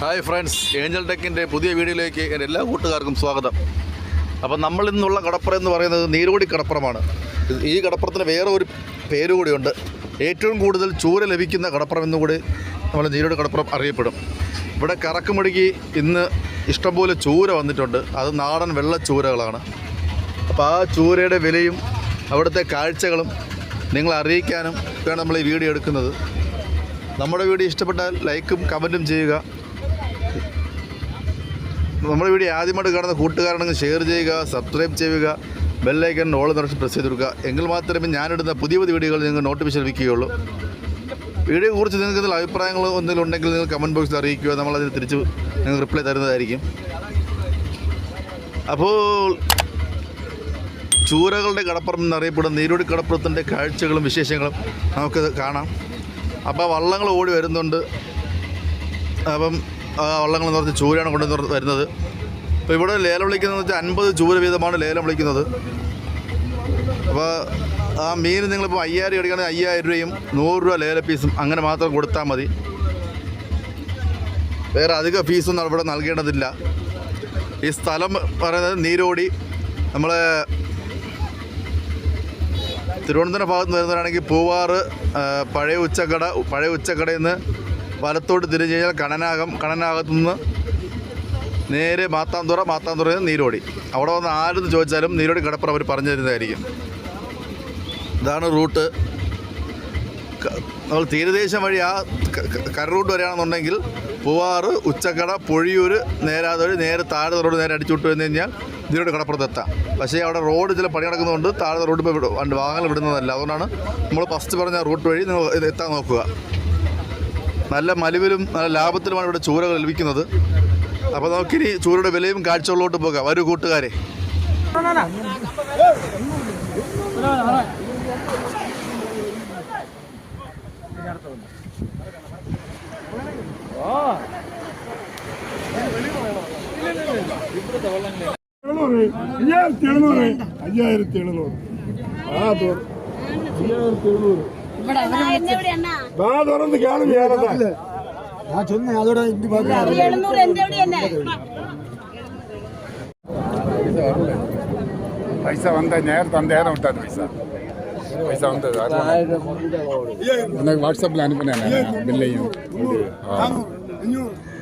Hi friends Angel ടെക്കിന്റെ പുതിയ വീഡിയോയിലേക്ക് എന്റെ എല്ലാ കൂട്ടുകാർക്കും സ്വാഗതം. അപ്പം നമ്മൾ ഇന്നുള്ള കടപ്പുറം എന്ന് പറയുന്നത് നീരോടി കടപ്പുറമാണ്. ഈ കടപ്പുറത്തിന് വേറെ ഒരു പേര് കൂടിയുണ്ട്. ഏറ്റവും കൂടുതൽ ചൂര ലഭിക്കുന്ന കടപ്പുറം എന്നുകൂടി നമ്മൾ നീരോടി കടപ്പുറം അറിയപ്പെടും. ഇവിടെ കറക്കുമുടുക്കി ഇന്ന് ഇഷ്ടംപോലെ ചൂര വന്നിട്ടുണ്ട്. അത് നാടൻ വെള്ള ചൂരകളാണ്. അപ്പോൾ ആ ചൂരയുടെ വിലയും അവിടുത്തെ കാഴ്ചകളും നിങ്ങളെ അറിയിക്കാനും വേണം നമ്മൾ ഈ വീഡിയോ എടുക്കുന്നത്. നമ്മുടെ വീഡിയോ ഇഷ്ടപ്പെട്ടാൽ ലൈക്കും കമന്റും ചെയ്യുക. നമ്മുടെ വീഡിയോ ആദ്യമായിട്ട് കാണുന്ന കൂട്ടുകാരാണെങ്കിൽ ഷെയർ ചെയ്യുക സബ്സ്ക്രൈബ് ചെയ്യുക ബെല്ലൈക്കൺ ഓൾ നിറച്ച് പ്രസ് ചെയ്ത് കൊടുക്കുക. എങ്കിൽ മാത്രമേ ഞാനിടുന്ന പുതിയ പുതിയ വീഡിയോകൾ നിങ്ങൾ നോട്ടിഫിക്കേഷൻ ലഭിക്കുകയുള്ളൂ. കുറിച്ച് നിങ്ങൾക്ക് എന്തെങ്കിലും അഭിപ്രായങ്ങൾ എന്തെങ്കിലും ഉണ്ടെങ്കിൽ നിങ്ങൾ കമന്റ് ബോക്സിൽ അറിയിക്കുക. നമ്മളതിന് തിരിച്ച് നിങ്ങൾ റിപ്ലൈ തരുന്നതായിരിക്കും. അപ്പോൾ ചൂരകളുടെ കടപ്പുറം എന്നറിയപ്പെടുന്ന നീരോടി കടപ്പുറത്തിന്റെ കാഴ്ചകളും വിശേഷങ്ങളും നമുക്ക് കാണാം. അപ്പോൾ വള്ളങ്ങൾ ഓടി വരുന്നുണ്ട്. അപ്പം വള്ളങ്ങൾ എന്ന് ചൂരാണ് കൊണ്ടു വരുന്നത്. അപ്പോൾ ഇവിടെ ലേലം വിളിക്കുന്നത് വെച്ചാൽ അൻപത് ചൂര വീതമാണ് ലേലം വിളിക്കുന്നത്. അപ്പോൾ ആ മീൻ നിങ്ങളിപ്പോൾ അയ്യായിരം എടുക്കുകയാണെങ്കിൽ അയ്യായിരം രൂപയും നൂറ് രൂപ ലേല പീസും അങ്ങനെ മാത്രം കൊടുത്താൽ മതി. വേറെ അധിക ഫീസൊന്നും ഇവിടെ നൽകേണ്ടതില്ല. ഈ സ്ഥലം പറയുന്നത് നീരോടി. നമ്മൾ തിരുവനന്തപുരം ഭാഗത്ത് നിന്ന് വരുന്നവരാണെങ്കിൽ പൂവാറ് പഴയ ഉച്ചക്കട പഴയ ഉച്ചക്കടയിൽ നിന്ന് വലത്തോട്ട് തിരിഞ്ഞ് കഴിഞ്ഞാൽ കണനാകം കണനാകത്തു നിന്ന് നേരെ മാത്താന്തുറ മാത്താന്തുറയിൽ നിന്ന് നീരോടി. അവിടെ വന്ന് ആരെന്ന് ചോദിച്ചാലും നീരോടി കടപ്പുറം അവർ പറഞ്ഞു തരുന്നതായിരിക്കും. ഇതാണ് റൂട്ട്. നമ്മൾ തീരദേശം വഴി ആ കര റൂട്ട് വരികയാണെന്നുണ്ടെങ്കിൽ പൂവാറ് ഉച്ചക്കട പൊഴിയൂർ വഴി നേരെ താഴെ റോഡ് നേരെ അടിച്ചുവിട്ട് കഴിഞ്ഞാൽ ഇതിലൂടെ കടപ്പുറത്ത് എത്താം. പക്ഷേ അവിടെ റോഡ് ചില പണി നടക്കുന്നതുകൊണ്ട് താഴെ റോഡ് ഇപ്പോൾ വാഹനം വിടുന്നതല്ല. അതുകൊണ്ടാണ് നമ്മൾ ഫസ്റ്റ് പറഞ്ഞ റൂട്ട് വഴി നിങ്ങൾ എത്താൻ നോക്കുക. നല്ല മലിവിലും നല്ല ലാഭത്തിലുമാണ് ഇവിടെ ചൂരകൾ ലഭിക്കുന്നത്. അപ്പോൾ നമുക്കിനി ചൂരയുടെ വിലയും കാഴ്ചകളിലോട്ട് പോകാം. വരൂ കൂട്ടുകാരെ. അയ്യായിരത്തി എഴുന്നൂറ് അയ്യായിരത്തി എഴുന്നൂറ്. ആ അയ്യായിരത്തി എഴുന്നൂറ്. நான் தொடர்ந்து கேளும் ஏறதான் நான் சொன்னேன் அதோட இப்படி பார்த்து பைசா வந்த நேரம் தந்த நேரம் விட்டாரு பைசா பைசா வந்தது எனக்கு வாட்ஸ்அப்பில் அனுப்பினேன் பில்லையும்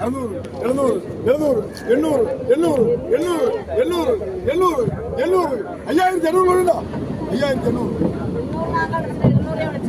அறுநூறு எழுநூறு எழுநூறு எண்ணூறு எண்ணூறு எண்ணூறு எண்ணூறு எண்ணூறு எண்ணூறு ஐயாயிரத்தி எண்ணூறு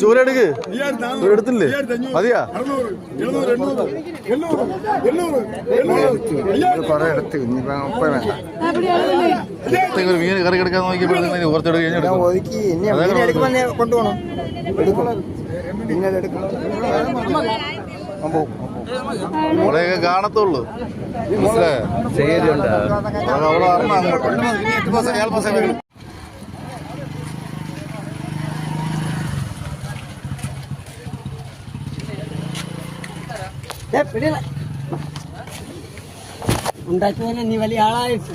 ചോരെടുക്ക് എടുത്തില്ലേ? മതിയാ? കുറെ വേണ്ട. കറി കിടക്കാൻ നോക്കിയപ്പോഴത്തേക്ക് ഓർത്തെടുക്കുക കൊണ്ടുപോകണം. കാണത്തുള്ളൂ. അങ്ങോട്ട് ഉണ്ടാക്കിയതിന് നീ വലിയ ആളായിട്ട്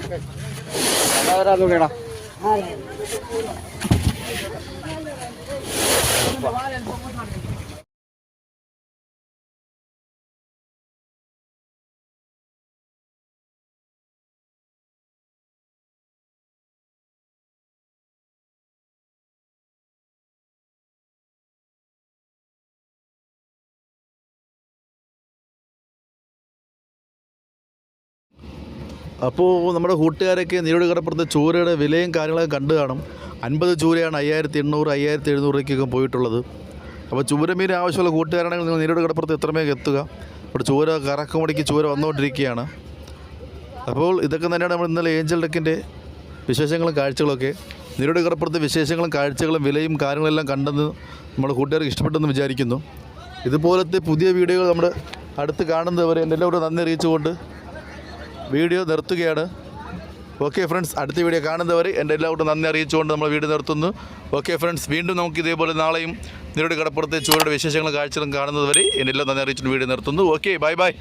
അപ്പോൾ നമ്മുടെ കൂട്ടുകാരൊക്കെ നീരോട് കടപ്പുറത്ത് ചൂരയുടെ വിലയും കാര്യങ്ങളൊക്കെ കണ്ടു കാണും. അൻപത് ചൂരയാണ് അയ്യായിരത്തി എണ്ണൂറ് അയ്യായിരത്തി എഴുന്നൂറ് രൂപയ്ക്കൊക്കെ പോയിട്ടുള്ളത്. അപ്പോൾ ചൂരമീൻ ആവശ്യമുള്ള കൂട്ടുകാരാണെങ്കിൽ നിങ്ങൾ നീരോട് കടപ്പുറത്ത് എത്രമേക്ക് എത്തുക? ഇവിടെ ചൂര കറക്കുമടിക്ക് ചൂര വന്നുകൊണ്ടിരിക്കുകയാണ്. അപ്പോൾ ഇതൊക്കെ തന്നെയാണ് നമ്മൾ ഇന്നലെ ഏഞ്ചൽ ഡെക്കിന്റെ വിശേഷങ്ങളും കാഴ്ചകളൊക്കെ. നീരോട് കടപ്പുറത്തെ വിശേഷങ്ങളും കാഴ്ചകളും വിലയും കാര്യങ്ങളെല്ലാം കണ്ടെന്ന് നമ്മുടെ കൂട്ടുകാർക്ക് ഇഷ്ടപ്പെട്ടെന്ന് വിചാരിക്കുന്നു. ഇതുപോലത്തെ പുതിയ വീഡിയോകൾ നമ്മുടെ അടുത്ത് കാണുന്നവരെ എന്റെ എല്ലാവരും നന്ദി അറിയിച്ചുകൊണ്ട് വീഡിയോ നിർത്തുകയാണ്. ഓക്കെ ഫ്രണ്ട്സ് അടുത്ത വീഡിയോ കാണുന്നവർ എന്റെ എല്ലാവർക്കും നന്ദി അറിയിച്ചുകൊണ്ട് നമ്മൾ വീട് നിർത്തുന്നു. ഓക്കെ ഫ്രണ്ട്സ് വീണ്ടും നമുക്ക് ഇതേപോലെ നാളെയും നിങ്ങളുടെ കടപ്പുറത്തെ ചൂരുടെ വിശേഷങ്ങളും കാഴ്ചകളും കാണുന്നതുവരെ എന്റെ എല്ലാം നന്ദി അറിയിച്ചുകൊണ്ട് വീഡിയോ നിർത്തുന്നു. Okay bye bye